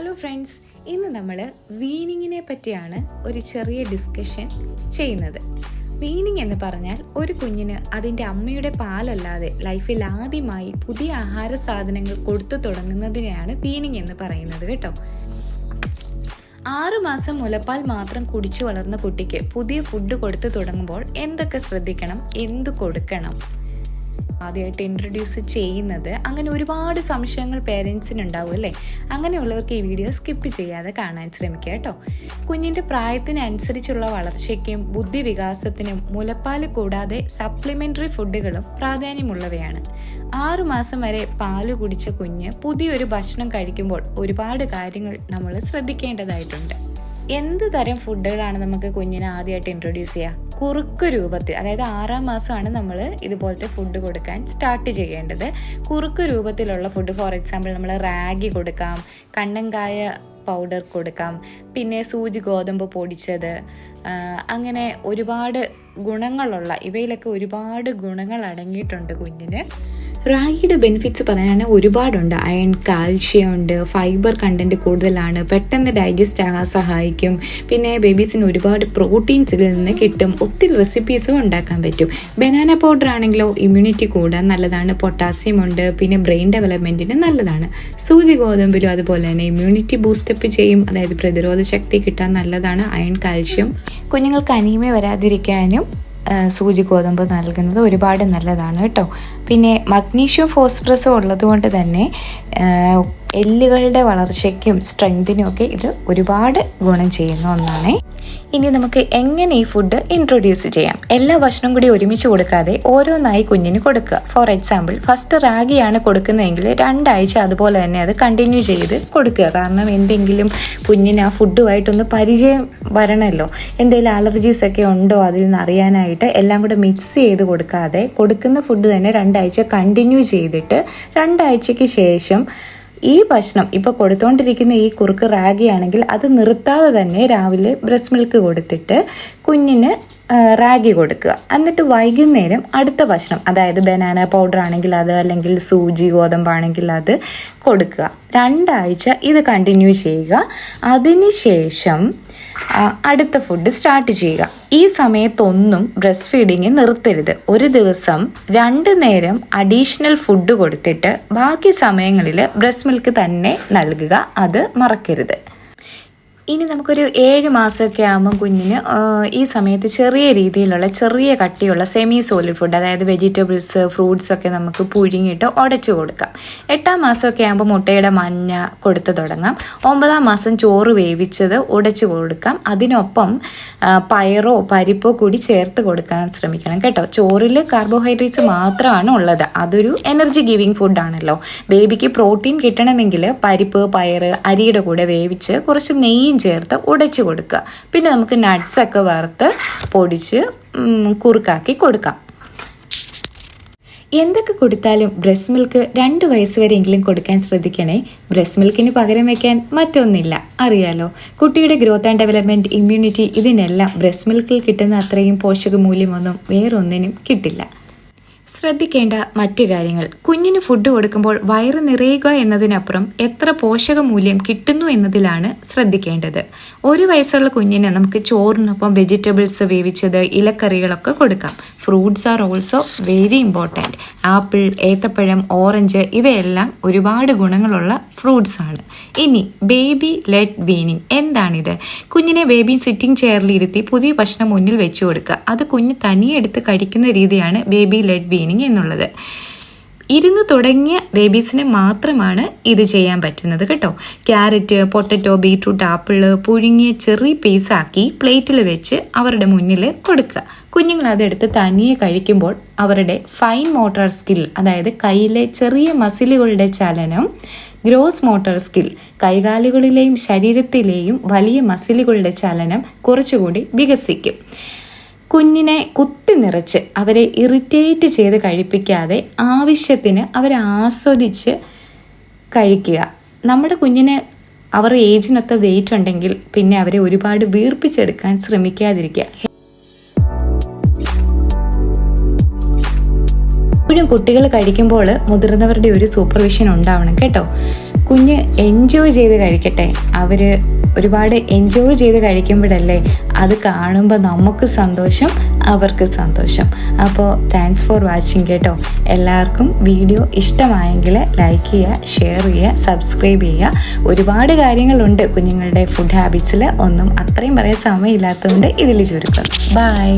Hello friends ഇന്ന് നമ്മൾ വീനിങ്ങിനെ പറ്റിയാണ് ഒരു ചെറിയ ഡിസ്കഷൻ ചെയ്യുന്നത്. വീനിങ് എന്ന് പറഞ്ഞാൽ ഒരു കുഞ്ഞിന് അതിന്റെ അമ്മയുടെ പാലല്ലാതെ ലൈഫിൽ ആദ്യമായി പുതിയ ആഹാര സാധനങ്ങൾ കൊടുത്തു തുടങ്ങുന്നതിനെയാണ് വീനിങ് എന്ന് പറയുന്നത് കേട്ടോ. ആറുമാസം മുലപ്പാൽ മാത്രം കുടിച്ചു വളർന്ന കുട്ടിക്ക് പുതിയ ഫുഡ് കൊടുത്തു തുടങ്ങുമ്പോൾ എന്തൊക്കെ ശ്രദ്ധിക്കണം? എന്ത് കൊടുക്കണം? ആദ്യമായിട്ട് ഇൻട്രൊഡ്യൂസ് ചെയ്യുന്നത്. അങ്ങനെ ഒരുപാട് സംശയങ്ങൾ പേരൻസിന് ഉണ്ടാവും അല്ലേ? അങ്ങനെയുള്ളവർക്ക് ഈ വീഡിയോ സ്കിപ്പ് ചെയ്യാതെ കാണാൻ ശ്രമിക്കുക കേട്ടോ. കുഞ്ഞിന്റെ പ്രായത്തിനനുസരിച്ചുള്ള വളർച്ചയ്ക്കും ബുദ്ധി വികാസത്തിനും മുലപ്പാൽ കൂടാതെ സപ്ലിമെന്ററി ഫുഡുകളും പ്രാധാന്യമുള്ളവയാണ്. ആറു മാസം വരെ പാൽ കുടിച്ച കുഞ്ഞ് പുതിയൊരു ഭക്ഷണം കഴിക്കുമ്പോൾ ഒരുപാട് കാര്യങ്ങൾ നമ്മൾ ശ്രദ്ധിക്കേണ്ടതായിട്ടുണ്ട്. എന്ത് തരം ഫുഡുകളാണ് നമുക്ക് കുഞ്ഞിനെ ആദ്യമായിട്ട് ഇൻട്രൊഡ്യൂസ് ചെയ്യുക കുറുക്ക് രൂപത്തിൽ അതായത് ആറാം മാസമാണ് നമ്മൾ ഇതുപോലത്തെ ഫുഡ് കൊടുക്കാൻ സ്റ്റാർട്ട് ചെയ്യേണ്ടത്. കുറുക്ക് രൂപത്തിലുള്ള ഫുഡ് ഫോർ എക്സാമ്പിൾ നമ്മൾ റാഗി കൊടുക്കാം കണ്ണങ്കായ പൗഡർ കൊടുക്കാം പിന്നെ സൂചി ഗോതമ്പ് പൊടിച്ചത് അങ്ങനെ ഒരുപാട് ഗുണങ്ങളുള്ള ഇവയിലൊക്കെ ഒരുപാട് ഗുണങ്ങൾ അടങ്ങിയിട്ടുണ്ട് കുഞ്ഞിന്. റാഗിയുടെ ബെനിഫിറ്റ്സ് പറയാനാണെങ്കിൽ ഒരുപാടുണ്ട്. അയൺ കാൽഷ്യം ഉണ്ട് ഫൈബർ കണ്ടന്റ് കൂടുതലാണ് പെട്ടെന്ന് ഡൈജസ്റ്റ് ആകാൻ സഹായിക്കും. പിന്നെ ബേബീസിന് ഒരുപാട് പ്രോട്ടീൻസ് ഇതിൽ നിന്ന് കിട്ടും. ഒത്തിരി റെസിപ്പീസും ഉണ്ടാക്കാൻ പറ്റും. ബനാന പൗഡർ ആണെങ്കിലോ ഇമ്മ്യൂണിറ്റി കൂടാൻ നല്ലതാണ്. പൊട്ടാസ്യം ഉണ്ട്. പിന്നെ ബ്രെയിൻ ഡെവലപ്മെന്റിന് നല്ലതാണ്. സൂചി ഗോതമ്പിലും അതുപോലെ തന്നെ ഇമ്മ്യൂണിറ്റി ബൂസ്റ്റപ്പ് ചെയ്യും. അതായത് പ്രതിരോധ ശക്തി കിട്ടാൻ നല്ലതാണ്. Iron calcium. കുഞ്ഞുങ്ങൾക്ക് അനീമ വരാതിരിക്കാനും സൂചി ഗോതമ്പ് നൽകുന്നത് ഒരുപാട് നല്ലതാണ് കേട്ടോ. പിന്നെ മഗ്നീഷ്യം ഫോസ്ഫറസും ഉള്ളതുകൊണ്ട് തന്നെ എല്ലുകളുടെ വളർച്ചയ്ക്കും സ്ട്രെങ്തിനും ഒക്കെ ഇത് ഒരുപാട് ഗുണം ചെയ്യുന്ന ഒന്നാണ്. ഇനി നമുക്ക് എങ്ങനെ ഈ ഫുഡ് ഇൻട്രൊഡ്യൂസ് ചെയ്യാം? എല്ലാ ഭക്ഷണം കൂടി ഒരുമിച്ച് കൊടുക്കാതെ ഓരോന്നായി കുഞ്ഞിന് കൊടുക്കുക. ഫോർ എക്സാമ്പിൾ ഫസ്റ്റ് റാഗിയാണ് കൊടുക്കുന്നതെങ്കിൽ രണ്ടാഴ്ച അതുപോലെ തന്നെ അത് കണ്ടിന്യൂ ചെയ്ത് കൊടുക്കുക. കാരണം എന്തെങ്കിലും കുഞ്ഞിന് ആ ഫുഡുമായിട്ടൊന്ന് പരിചയം വരണമല്ലോ. എന്തെങ്കിലും അലർജീസ് ഒക്കെ ഉണ്ടോ അതിൽ നിന്ന് അറിയാനായിട്ട് എല്ലാം കൂടെ മിക്സ് ചെയ്ത് കൊടുക്കാതെ കൊടുക്കുന്ന ഫുഡ് തന്നെ രണ്ടാഴ്ച കണ്ടിന്യൂ ചെയ്തിട്ട് രണ്ടാഴ്ചയ്ക്ക് ശേഷം ഈ ഭക്ഷണം ഇപ്പോൾ കൊടുത്തുകൊണ്ടിരിക്കുന്ന ഈ കുറുക്ക് റാഗി ആണെങ്കിൽ അത് നിർത്താതെ തന്നെ രാവിലെ ബ്രസ്റ്റ് മിൽക്ക് കൊടുത്തിട്ട് കുഞ്ഞിന് റാഗി കൊടുക്കുക. എന്നിട്ട് വൈകുന്നേരം അടുത്ത ഭക്ഷണം അതായത് ബനാന പൗഡർ ആണെങ്കിൽ അത് അല്ലെങ്കിൽ സൂചി ഗോതമ്പാണെങ്കിൽ അത് കൊടുക്കുക. രണ്ടാഴ്ച ഇത് കണ്ടിന്യൂ ചെയ്യുക. അതിനുശേഷം ശേഷം അടുത്ത ഫുഡ് സ്റ്റാർട്ട് ചെയ്യുക. ഈ സമയത്തൊന്നും ബ്രസ്റ്റ് ഫീഡിങ് നിർത്തരുത്. ഒരു ദിവസം രണ്ട് നേരം അഡീഷണൽ ഫുഡ് കൊടുത്തിട്ട് ബാക്കി സമയങ്ങളിൽ ബ്രസ്റ്റ് മിൽക്ക് തന്നെ നൽകുക. അത് മറക്കരുത്. ഇനി നമുക്കൊരു ഏഴ് മാസമൊക്കെ ആകുമ്പോൾ കുഞ്ഞിന് ഈ സമയത്ത് ചെറിയ രീതിയിലുള്ള ചെറിയ കട്ടിയുള്ള സെമി സോളിഡ് ഫുഡ് അതായത് വെജിറ്റബിൾസ് ഫ്രൂട്ട്സ് ഒക്കെ നമുക്ക് പുഴുങ്ങിയിട്ട് ഉടച്ചു കൊടുക്കാം. എട്ടാം മാസമൊക്കെ ആകുമ്പോൾ മുട്ടയുടെ മഞ്ഞ കൊടുത്തു തുടങ്ങാം. ഒമ്പതാം മാസം ചോറ് വേവിച്ചത് ഉടച്ചു കൊടുക്കാം. അതിനൊപ്പം പയറോ പരിപ്പോ കൂടി ചേർത്ത് കൊടുക്കാൻ ശ്രമിക്കണം കേട്ടോ. ചോറിൽ കാർബോഹൈഡ്രേറ്റ്സ് മാത്രമാണ് ഉള്ളത്. അതൊരു എനർജി ഗിവിങ് ഫുഡാണല്ലോ ബേബിക്ക് പ്രോട്ടീൻ കിട്ടണമെങ്കിൽ പരിപ്പ് പയറ് അരിയുടെ കൂടെ വേവിച്ച് കുറച്ച് നെയ്യും ചേർത്ത് ഉടച്ചു കൊടുക്കുക. പിന്നെ നമുക്ക് നട്ട്സ് ഒക്കെ വറുത്ത് പൊടിച്ച് കുറുക്കാക്കി കൊടുക്കാം. എന്തൊക്കെ കൊടുത്താലും ബ്രസ്റ്റ് മിൽക്ക് രണ്ട് വയസ്സ് വരെയെങ്കിലും കൊടുക്കാൻ ശ്രദ്ധിക്കണേ. ബ്രസ്റ്റ് മിൽക്കിന് പകരം വയ്ക്കാൻ മറ്റൊന്നില്ല. അറിയാലോ കുട്ടിയുടെ ഗ്രോത്ത് ആൻഡ് ഡെവലപ്മെന്റ് ഇമ്മ്യൂണിറ്റി ഇതിനെല്ലാം ബ്രസ്റ്റ് മിൽക്കിൽ കിട്ടുന്ന അത്രയും പോഷകമൂല്യമൊന്നും വേറൊന്നിനും കിട്ടില്ല. ശ്രദ്ധിക്കേണ്ട മറ്റു കാര്യങ്ങൾ. കുഞ്ഞിന് ഫുഡ് കൊടുക്കുമ്പോൾ വയറ് നിറയുക എന്നതിനപ്പുറം എത്ര പോഷക മൂല്യം കിട്ടുന്നു എന്നതിലാണ് ശ്രദ്ധിക്കേണ്ടത്. ഒരു വയസ്സുള്ള കുഞ്ഞിന് നമുക്ക് ചോറിനൊപ്പം വെജിറ്റബിൾസ് വേവിച്ചത് ഇലക്കറികളൊക്കെ കൊടുക്കാം. Fruits are also very important. Apple ഏത്തപ്പഴം ഓറഞ്ച് ഇവയെല്ലാം ഒരുപാട് ഗുണങ്ങളുള്ള ഫ്രൂട്ട്സ് ആണ്. ഇനി ബേബി ലെഡ് വീനിങ്. എന്താണിത്? കുഞ്ഞിനെ ബേബി സിറ്റിംഗ് ചെയറിലിരുത്തി പുതിയ ഭക്ഷണം മുന്നിൽ വെച്ചു കൊടുക്കുക. അത് കുഞ്ഞ് തനിയെ എടുത്ത് കഴിക്കുന്ന രീതിയാണ് ബേബി ലെഡ് വീനിങ് എന്നുള്ളത്. ഇരുന്ന് തുടങ്ങിയ ബേബീസിന് മാത്രമാണ് ഇത് ചെയ്യാൻ പറ്റുന്നത് കേട്ടോ. ക്യാരറ്റ് പൊട്ടറ്റോ ബീട്രൂട്ട് ആപ്പിൾ പുഴുങ്ങിയ ചെറിയ പീസാക്കി പ്ലേറ്റിൽ വെച്ച് അവരുടെ മുന്നിൽ കൊടുക്കുക. കുഞ്ഞുങ്ങൾ അതെടുത്ത് തനിയെ കഴിക്കുമ്പോൾ അവരുടെ ഫൈൻ മോട്ടോർ സ്കിൽ അതായത് കയ്യിലെ ചെറിയ മസിലുകളുടെ ചലനം ഗ്രോസ് മോട്ടോർ സ്കിൽ കൈകാലുകളിലെയും ശരീരത്തിലെയും വലിയ മസിലുകളുടെ ചലനം കുറച്ചുകൂടി വികസിക്കും. കുഞ്ഞിനെ കുത്തി നിറച്ച് അവരെ ഇറിറ്റേറ്റ് ചെയ്ത് കഴിപ്പിക്കാതെ ആവശ്യത്തിന് അവരെ ആസ്വദിച്ച് കഴിക്കുക. നമ്മുടെ കുഞ്ഞിന് അവർ ഏജിനൊത്ത വെയിറ്റ് ഉണ്ടെങ്കിൽ പിന്നെ അവരെ ഒരുപാട് വീർപ്പിച്ചെടുക്കാൻ ശ്രമിക്കാതിരിക്കുക. എപ്പോഴും കുട്ടികൾ കഴിക്കുമ്പോൾ മുതിർന്നവരുടെ ഒരു സൂപ്പർവിഷൻ ഉണ്ടാവണം കേട്ടോ. കുഞ്ഞ് എൻജോയ് ചെയ്ത് കഴിക്കട്ടെ. അവർ ഒരുപാട് എൻജോയ് ചെയ്ത് കഴിക്കുമ്പോഴല്ലേ അത് കാണുമ്പോൾ നമുക്ക് സന്തോഷം അവർക്ക് സന്തോഷം. അപ്പോൾ താങ്ക്സ് ഫോർ വാച്ചിങ് കേട്ടോ. എല്ലാവർക്കും വീഡിയോ ഇഷ്ടമായെങ്കിൽ ലൈക്ക് ചെയ്യുക ഷെയർ ചെയ്യുക സബ്സ്ക്രൈബ് ചെയ്യുക. ഒരുപാട് കാര്യങ്ങളുണ്ട് കുഞ്ഞുങ്ങളുടെ ഫുഡ് ഹാബിറ്റ്സിൽ ഒന്നും അത്രയും പറയാൻ സമയമില്ലാത്തതുകൊണ്ട് ഇതിൽ ചുരുക്കം. ബൈ